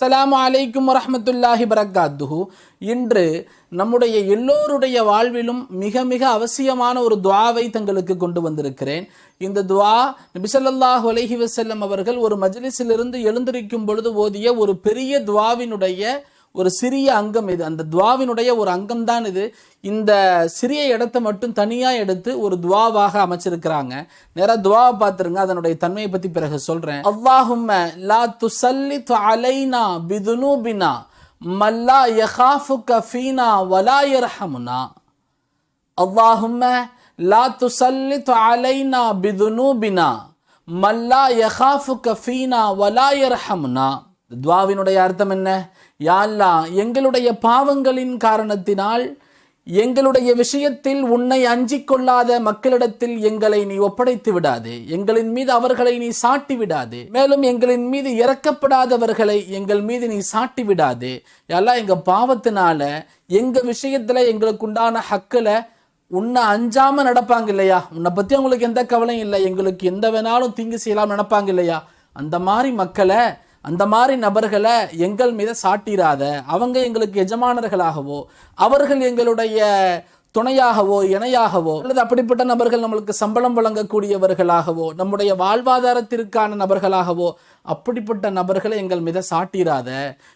சலாம் அலைக்கும் வரமத்துல்லாஹி பரக்காத்துஹு இன்று நம்முடைய எல்லோருடைய வாழ்விலும் மிக மிக அவசியமான ஒரு துவாவை தங்களுக்கு கொண்டு வந்திருக்கிறேன். இந்த துவா நபி அலஹி வசல்லம் அவர்கள் ஒரு மஜ்லிஸிலிருந்து எழுந்திருக்கும் பொழுது ஓதிய ஒரு பெரிய துவாவினுடைய ஒரு சிறிய அங்கம் இது. அந்த துவாவினுடைய ஒரு அங்கம் தான் இது. இந்த சிறிய இடத்தை மட்டும் தனியாக எடுத்து ஒரு துவாவாக அமைச்சிருக்கிறாங்க. நேராக துவாவை பார்த்துருங்க. அதனுடைய தன்மையை பற்றி பிறகு சொல்கிறேன் அவ்வாஹும் லா துசல்லி அலைனா பிதுனூபினா மல்லா யஹாஃபு ஃபீனா வலா யர்ஹமுனா. அல்லாஹும்ம லா துசல்லி அலைனா பிதுனூபினா மல்லா யஹாஃபு ஃபீனா வலா யர்ஹமுனா. துவாவினுடைய அர்த்தம் என்ன? யா எங்களுடைய பாவங்களின் காரணத்தினால் எங்களுடைய விஷயத்தில் உன்னை அஞ்சிக் கொள்ளாத மக்களிடத்தில் எங்களை நீ ஒப்படைத்து விடாதே. எங்களின் மீது அவர்களை நீ சாட்டி விடாதே. மேலும் எங்களின் மீது இறக்கப்படாதவர்களை எங்கள் மீது நீ சாட்டி விடாதே. எல்லாம் எங்க பாவத்தினால எங்க விஷயத்துல எங்களுக்கு உண்டான ஹக்கில் உன்னை அஞ்சாம நடப்பாங்க இல்லையா? உன்னை பத்தி அவங்களுக்கு எந்த கவலையும் இல்லை. எங்களுக்கு எந்த வேணாலும் தீங்கு செய்யலாம் நடப்பாங்க இல்லையா? அந்த மாதிரி மக்களை அந்த மாதிரி நபர்களை எங்கள் மீது சாட்டிராத அவங்க எங்களுக்கு எஜமானர்களாகவோ அவர்கள் எங்களுடைய துணையாகவோ இணையாகவோ அல்லது அப்படிப்பட்ட நபர்கள் நம்மளுக்கு சம்பளம் வழங்கக்கூடியவர்களாகவோ நம்முடைய வாழ்வாதாரத்திற்கான நபர்களாகவோ அப்படிப்பட்ட நபர்களை எங்கள் மீத சாட்டிராத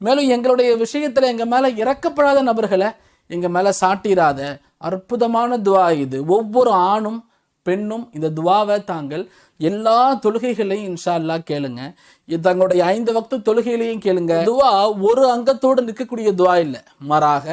மேலும் எங்களுடைய விஷயத்தில் எங்கள் மேலே இறக்கப்படாத நபர்களை எங்கள் மேலே சாட்டிராத அற்புதமான துவா இது. ஒவ்வொரு ஆணும் பெண்ணும் இந்த துவாவை தாங்கள் எல்லா தொழுகைகளையும் இன்ஷா அல்லாஹ் கேளுங்க. இது தங்களுடைய ஐந்து வக்து தொழுகைகளையும் கேளுங்க. துவா ஒரு அங்கத்தோடு நிற்கக்கூடிய துவா இல்லை. மாறாக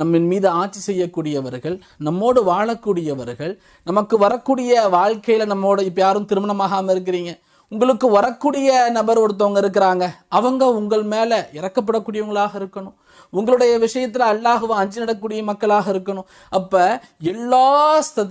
நம்மின் மீது ஆட்சி செய்யக்கூடியவர்கள் நம்மோடு வாழக்கூடியவர்கள் நமக்கு வரக்கூடிய வாழ்க்கையில நம்மோட இப்போ யாரும் திருமணமாகாமல் இருக்கிறீங்க. உங்களுக்கு வரக்கூடிய நபர் ஒருத்தவங்க இருக்கிறாங்க. அவங்க உங்கள் மேலே இறக்கப்படக்கூடியவங்களாக இருக்கணும். உங்களுடைய விஷயத்தில் அல்லாஹுவை அஞ்சு நடக்கூடிய மக்களாக இருக்கணும். அப்ப எல்லா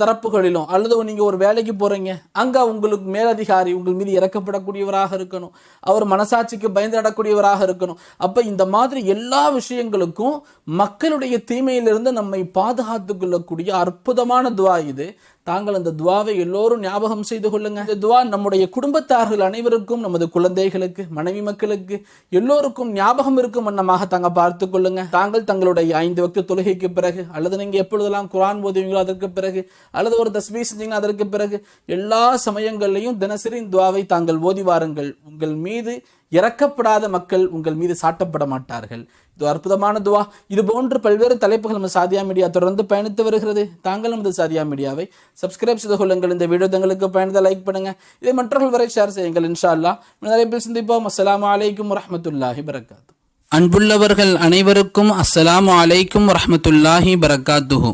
தரப்புகளிலும் அல்லது நீங்க ஒரு வேலைக்கு போறீங்க அங்க உங்களுக்கு மேலதிகாரி உங்கள் மீது இறக்கப்படக்கூடியவராக இருக்கணும். அவர் மனசாட்சிக்கு பயந்து நடக்கூடியவராக இருக்கணும். அப்ப இந்த மாதிரி எல்லா விஷயங்களுக்கும் மக்களுடைய தீமையிலிருந்து நம்மை பாதுகாத்து கொள்ளக்கூடிய அற்புதமான துவா இது. தாங்கள் அந்த துவாவை எல்லோரும் ஞாபகம் செய்து கொள்ளுங்க. இந்த துவா நம்முடைய குடும்பத்தார்கள் அனைவருக்கும் நமது குழந்தைகளுக்கு மனைவி மக்களுக்கு எல்லோருக்கும் ஞாபகம் இருக்கும் வண்ணமாக தாங்க பார்த்து கொள்ளுங்க. தாங்கள் தங்களுடைய ஐந்து வக்து தொழுகைக்கு பிறகு அல்லது நீங்க எப்பொழுதெல்லாம் குரான் போதுவீங்களோ அதற்கு பிறகு அல்லது ஒரு தஸ்மீ செஞ்சீங்கன்னா அதற்கு பிறகு எல்லா சமயங்கள்லையும் தினசரி துவாவை தாங்கள் ஓதி வாருங்கள். உங்கள் மீது இறக்கப்படாத மக்கள் உங்கள் மீது சாட்டப்பட மாட்டார்கள். இது அற்புதமான துவா. இது போன்று பல்வேறு தலைப்புகள் நம்ம சாதியா மீடியா தொடர்ந்து பயணித்து வருகிறது. தாங்கள் நமது சாதியா மீடியாவை சப்ஸ்கிரைப் செய்து கொள்ளுங்கள். இந்த வீடியோ தங்களுக்கு பயணத்தை லைக் பண்ணுங்க. இதை மற்றவர்கள் வரை ஷேர் செய்யுங்கள் இன்ஷா அல்லா நிறைய பேர் சந்திப்போம். அஸ்லாம் வலைக்கம் வரமத்துல்லாஹி வரகாத்து அன்புள்ளவர்கள் அனைவருக்கும் அஸ்ஸலாமு அலைக்கும் வரஹ்மத்துல்லாஹி பரகாத்துஹு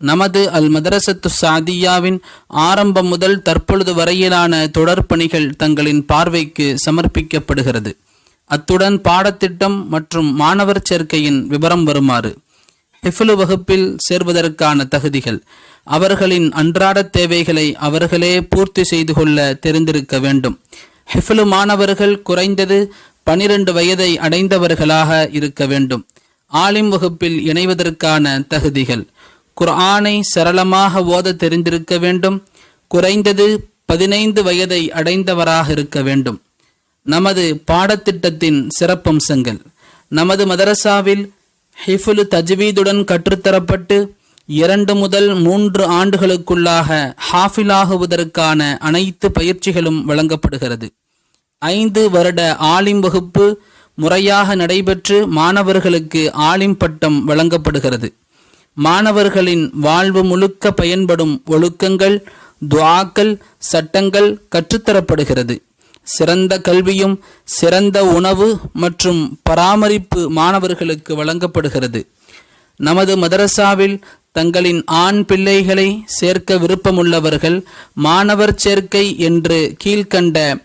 நமது அல் மதரசத்து சாதியாவின் ஆரம்பம் முதல் தற்பொழுது வரையிலான தொடர் பணிகள் தங்களின் பார்வைக்கு சமர்ப்பிக்கப்படுகிறது. அத்துடன் பாடத்திட்டம் மற்றும் மாணவர் சேர்க்கையின் விவரம் வருமாறு ஹிஃபுலு வகுப்பில் சேர்வதற்கான தகுதிகள் அவர்களின் அன்றாட தேவைகளை அவர்களே பூர்த்தி செய்து கொள்ள தெரிந்திருக்க வேண்டும். ஹிஃபுலு மாணவர்கள் குறைந்தது பனிரெண்டு வயதை அடைந்தவர்களாக இருக்க வேண்டும். ஆலிம் வகுப்பில் இணைவதற்கான தகுதிகள். குர்ஆனை சரளமாக ஓத தெரிந்திருக்க வேண்டும். குறைந்தது பதினைந்து வயதை அடைந்தவராக இருக்க வேண்டும். நமது பாடத்திட்டத்தின் சிறப்பம்சங்கள். நமது மதரசாவில் ஹிஃபுலு தஜ்வீதுடன் கற்றுத்தரப்பட்டு இரண்டு முதல் மூன்று ஆண்டுகளுக்குள்ளாக ஹாஃபிலாகுவதற்கான அனைத்து பயிற்சிகளும் வழங்கப்படுகிறது. ஐந்து வருட ஆலிம் வகுப்பு முறையாக நடைபெற்று மாணவர்களுக்கு ஆலிம் பட்டம் வழங்கப்படுகிறது. மாணவர்களின் வாழ்வு முழுக்க பயன்படும் ஒழுக்கங்கள் துவாக்கள் சட்டங்கள் கற்றுத்தரப்படுகிறது. சிறந்த கல்வியும் சிறந்த உணவு மற்றும் பராமரிப்பு மாணவர்களுக்கு வழங்கப்படுகிறது. நமது மதரசாவில் தங்களின் ஆண் பிள்ளைகளை சேர்க்க விருப்பமுள்ளவர்கள் மாணவர் சேர்க்கை என்று கீழ்கண்ட